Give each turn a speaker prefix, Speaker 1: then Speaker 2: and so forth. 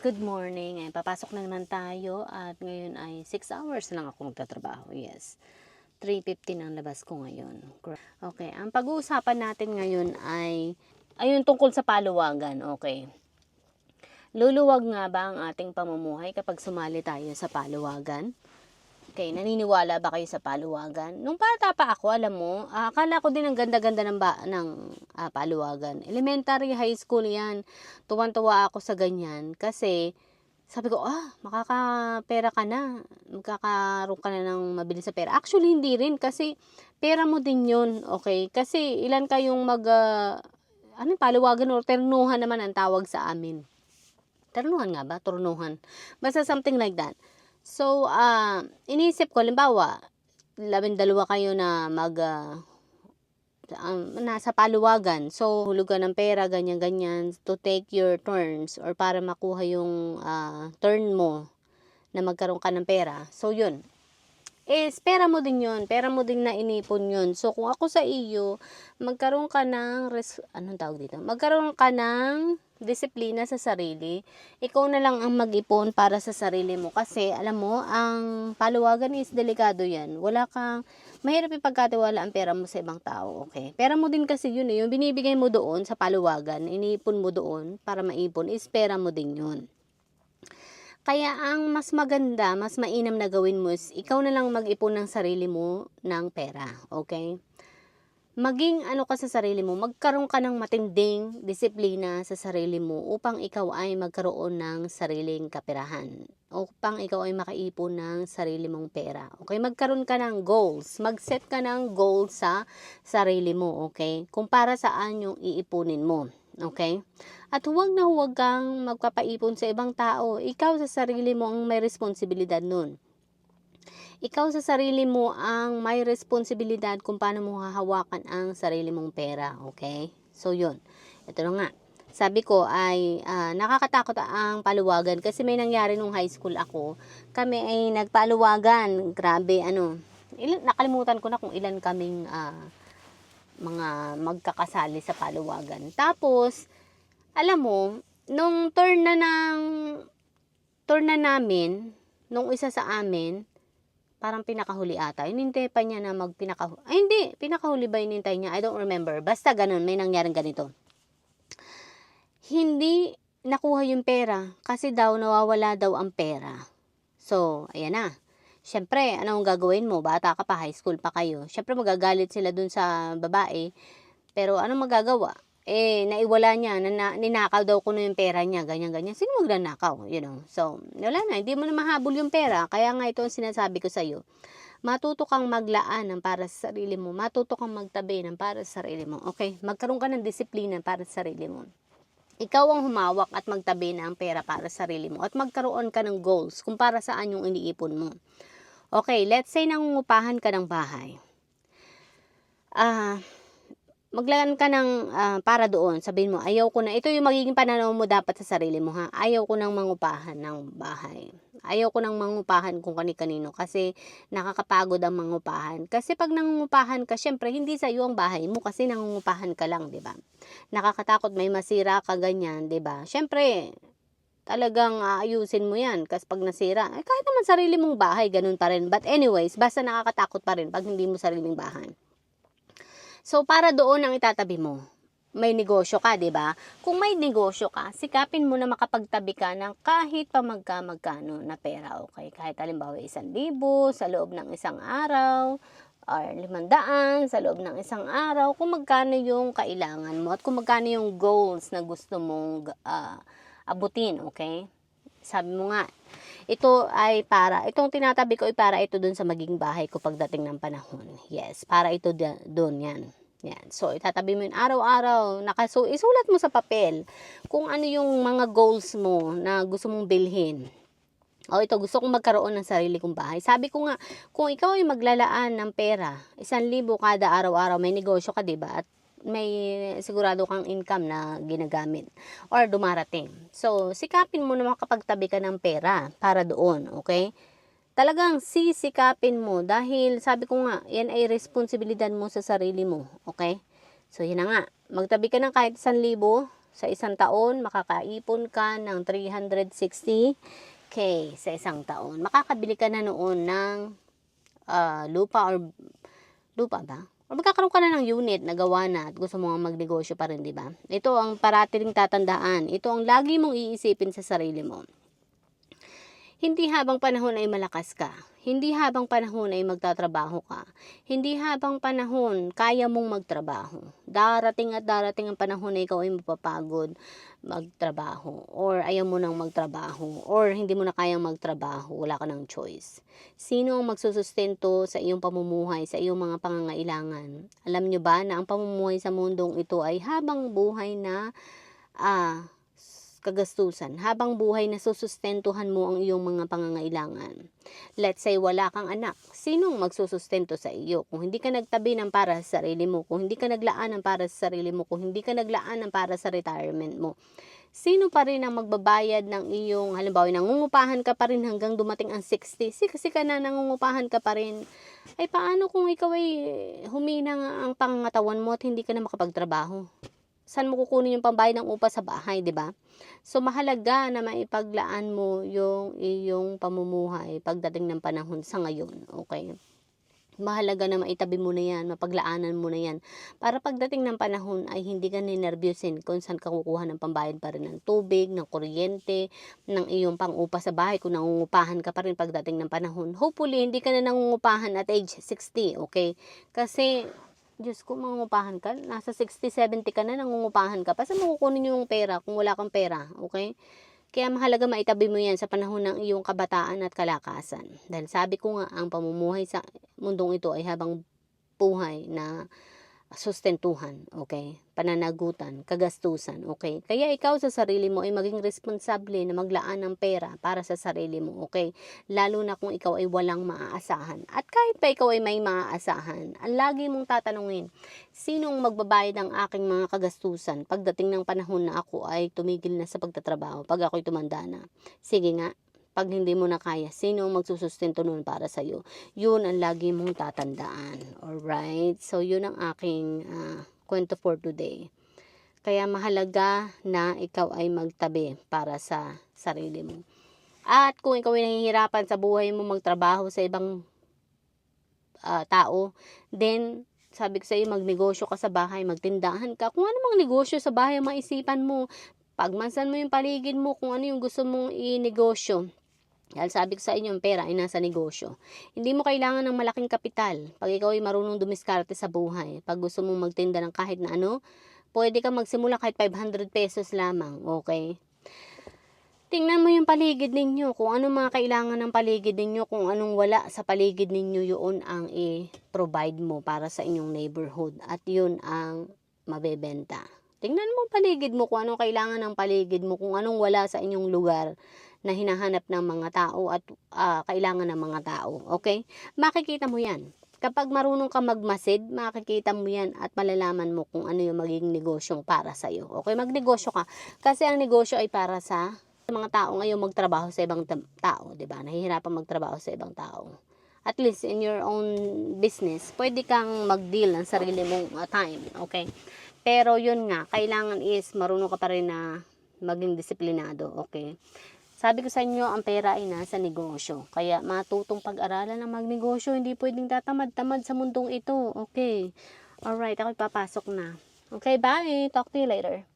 Speaker 1: Good morning. Ay, papasok na naman tayo at ngayon ay 6 hours lang ako magtatrabaho. Yes. 3.50 ang labas ko ngayon. Okay. Ang pag-uusapan natin ngayon ay ayun tungkol sa paluwagan. Okay. Luluwag nga ba ang ating pamumuhay kapag sumali tayo sa paluwagan? Okay, naniniwala ba kayo sa paluwagan? Nung bata pa ako, alam mo, ah, akala ko din ang ganda-ganda ng, ba, ng ah, paluwagan. Elementary, high school yan. Tuwan-tuwa ako sa ganyan kasi sabi ko, ah, makakapera ka na. Magkakaroon ka na ng mabilis sa pera. Actually, hindi rin kasi pera mo din yun, okay? Kasi ilan kayong mag, ah, ano, paluwagan or ternuhan naman ang tawag sa amin. Ternuhan nga ba? Turnuhan. Basta something like that. So, ah, iniisip ko, limbawa, labing dalawa kayo na mag, ah, um, nasa paluwagan. So, hulugan ng pera, ganyan-ganyan, to take your turns or para makuha yung ah, turn mo na magkaroon ka ng pera. So, yun. Is, pera mo din yun. Pera mo din na inipon yun. So, kung ako sa iyo, magkaroon ka ng, res- anong tawag dito? Magkaroon ka ng disiplina sa sarili. Ikaw na lang ang mag-ipon para sa sarili mo. Kasi, alam mo, ang paluwagan is delikado yan. Wala kang, mahirap ipagkatiwala ang pera mo sa ibang tao, okay? Pera mo din kasi yun eh. Yung binibigay mo doon sa paluwagan, iniipon mo doon para maipon, is pera mo din yun. Kaya ang mas maganda, mas mainam na gawin mo is ikaw na lang mag-ipon ng sarili mo ng pera, okay? Maging ano ka sa sarili mo, magkaroon ka ng matinding disiplina sa sarili mo upang ikaw ay magkaroon ng sariling kaperahan. Upang ikaw ay makaipon ng sarili mong pera. Okay, magkaroon ka ng goals. Mag-set ka ng goals sa sarili mo, okay? Kung para saan yung iipunin mo. Okay? At huwag na huwag kang magpapaipon sa ibang tao. Ikaw sa sarili mo ang may responsibilidad nun. Ikaw sa sarili mo ang may responsibilidad kung paano mo hahawakan ang sarili mong pera. Okay? So, yun. Ito na nga. Sabi ko ay ah, nakakatakot ang paluwagan kasi may nangyari nung high school ako. Kami ay nagpaluwagan. Grabe, ano. Ilan, nakalimutan ko na kung ilan kaming ah, mga magkakasali sa paluwagan. Tapos, alam mo, nung turn na ng turn na namin, nung isa sa amin, parang pinakahuli ata. Inintay pa niya na magpinakahuli. Ay, hindi. Pinakahuli ba inintay niya? I don't remember. Basta ganun. May nangyaring ganito. Hindi nakuha yung pera kasi daw nawawala daw ang pera. So, ayan na. Siyempre, anong gagawin mo? Bata ka pa, high school pa kayo. Siyempre, magagalit sila dun sa babae. Pero anong magagawa? Eh, naiwala niya, na, na, ninakaw daw ko na yung pera niya, ganyan-ganyan. Sino magnanakaw, you know? So, wala na, hindi mo na mahabol yung pera. Kaya nga ito ang sinasabi ko sa'yo. Matuto kang maglaan ng para sa sarili mo. Matuto kang magtabi ng para sa sarili mo. Okay? Magkaroon ka ng disiplina para sa sarili mo. Ikaw ang humawak at magtabi ng pera para sa sarili mo. At magkaroon ka ng goals kung para saan yung iniipon mo. Okay, let's say nangungupahan ka ng bahay. Ah, maglaan ka ng ah, para doon. Sabihin mo, ayaw ko na. Ito yung magiging pananaw mo dapat sa sarili mo ha. Ayaw ko nang mangupahan ng bahay. Ayaw ko nang mangupahan kung kani-kanino kasi nakakapagod ang mangupahan. Kasi pag nangungupahan ka, syempre hindi sa iyo ang bahay mo kasi nangungupahan ka lang, 'di ba? Nakakatakot may masira ka ganyan, 'di ba? Syempre, talagang aayusin mo 'yan kasi pag nasira, eh, kahit naman sarili mong bahay, ganun pa rin. But anyways, basta nakakatakot pa rin pag hindi mo sariling bahay. So, para doon ang itatabi mo. May negosyo ka, di ba? Kung may negosyo ka, sikapin mo na makapagtabi ka ng kahit pa magka-magkano na pera, okay? Kahit halimbawa isang libo sa loob ng isang araw, or limandaan sa loob ng isang araw, kung magkano yung kailangan mo at kung magkano yung goals na gusto mong ah, abutin, okay? Sabi mo nga, ito ay para, itong tinatabi ko ay para ito dun sa maging bahay ko pagdating ng panahon. Yes, para ito dun yan. Yan. So, itatabi mo yun araw-araw. Nakaso, isulat mo sa papel kung ano yung mga goals mo na gusto mong bilhin. O ito, gusto kong magkaroon ng sarili kong bahay. Sabi ko nga, kung ikaw ay maglalaan ng pera, isang libo kada araw-araw, may negosyo ka, di ba? At may sigurado kang income na ginagamit or dumarating. So, sikapin mo na makapagtabi ka ng pera para doon, okay? Talagang sisikapin mo dahil sabi ko nga, yan ay responsibilidad mo sa sarili mo, okay? So, yun na nga. Magtabi ka ng kahit isang libo Sa isang taon, makakaipon ka ng 360k sa isang taon. Makakabili ka na noon ng ah, lupa or lupa ba? O magkakaroon ka na ng unit na gawa na at gusto mo nga magnegosyo pa rin, di ba? Ito ang parati ring tatandaan. Ito ang lagi mong iisipin sa sarili mo. Hindi habang panahon ay malakas ka. Hindi habang panahon ay magtatrabaho ka. Hindi habang panahon kaya mong magtrabaho. Darating at darating ang panahon na ikaw ay mapapagod magtrabaho or ayaw mo nang magtrabaho or hindi mo na kayang magtrabaho, wala ka ng choice. Sino ang magsusustento sa iyong pamumuhay, sa iyong mga pangangailangan? Alam nyo ba na ang pamumuhay sa mundong ito ay habang buhay na ah, kagastusan, habang buhay na susustentuhan mo ang iyong mga pangangailangan. Let's say wala kang anak, sinong magsusustento sa iyo? Kung hindi ka nagtabi ng para sa sarili mo, kung hindi ka naglaan ng para sa sarili mo, kung hindi ka naglaan ng para sa retirement mo, sino pa rin ang magbabayad ng iyong, halimbawa, nangungupahan ka pa rin hanggang dumating ang 60, si kasi ka na nangungupahan ka pa rin, ay paano kung ikaw ay humina ang pangangatawan mo at hindi ka na makapagtrabaho? Saan mo kukunin yung pambayad ng upa sa bahay, di ba? So, mahalaga na maipaglaan mo yung iyong pamumuhay pagdating ng panahon sa ngayon, okay? Mahalaga na maitabi mo na yan, mapaglaanan mo na yan. Para pagdating ng panahon ay hindi ka ninervyusin kung saan ka kukuha ng pambayad pa rin ng tubig, ng kuryente, ng iyong pang-upa sa bahay kung nangungupahan ka pa rin pagdating ng panahon. Hopefully, hindi ka na nangungupahan at age 60, okay? Kasi Diyos ko, mangungupahan ka. Nasa 60, 70 ka na, nangungupahan ka pa. Saan mo kukunin yung pera kung wala kang pera? Okay? Kaya mahalaga maitabi mo yan sa panahon ng iyong kabataan at kalakasan. Dahil sabi ko nga, ang pamumuhay sa mundong ito ay habang buhay na sustentuhan, okay? Pananagutan, kagastusan, okay? Kaya ikaw sa sarili mo ay maging responsable na maglaan ng pera para sa sarili mo, okay? Lalo na kung ikaw ay walang maaasahan. At kahit pa ikaw ay may maaasahan, ang lagi mong tatanungin, sinong magbabayad ng aking mga kagastusan pagdating ng panahon na ako ay tumigil na sa pagtatrabaho, pag ako'y tumanda na? Sige nga, pag hindi mo na kaya, sino magsusustento nun para sa'yo? Yun ang lagi mong tatandaan. Alright? So, yun ang aking ah, kwento for today. Kaya mahalaga na ikaw ay magtabi para sa sarili mo. At kung ikaw ay nahihirapan sa buhay mo magtrabaho sa ibang ah, tao, then sabi ko sa magnegosyo ka sa bahay, magtindahan ka. Kung ano mang negosyo sa bahay maisipan mo, pagmansan mo yung paligid mo kung ano yung gusto mong i-negosyo. Dahil sabi ko sa inyo, ang pera ay nasa negosyo. Hindi mo kailangan ng malaking kapital pag ikaw ay marunong dumiskarte sa buhay. Pag gusto mong magtinda ng kahit na ano, pwede ka magsimula kahit 500 pesos lamang, okay? Tingnan mo yung paligid ninyo, kung ano mga kailangan ng paligid ninyo, kung anong wala sa paligid ninyo, yun ang i-provide mo para sa inyong neighborhood. At yun ang mabebenta. Tingnan mo paligid mo, kung anong kailangan ng paligid mo, kung anong wala sa inyong lugar na hinahanap ng mga tao at ah, kailangan ng mga tao. Okay? Makikita mo yan. Kapag marunong ka magmasid, makikita mo yan at malalaman mo kung ano yung magiging negosyong para sa'yo. Okay? Magnegosyo ka. Kasi ang negosyo ay para sa mga tao ngayon magtrabaho sa ibang tao, 'di ba? Nahihirapan magtrabaho sa ibang tao. At least in your own business, pwede kang mag-deal ng sarili mong uh, time, okay? Pero yun nga, kailangan is marunong ka pa rin na maging disiplinado, okay? Sabi ko sa inyo, ang pera ay nasa negosyo. Kaya matutong pag-aralan ng magnegosyo, hindi pwedeng tatamad-tamad sa mundong ito, okay? Alright, ako papasok na. Okay, bye! Talk to you later.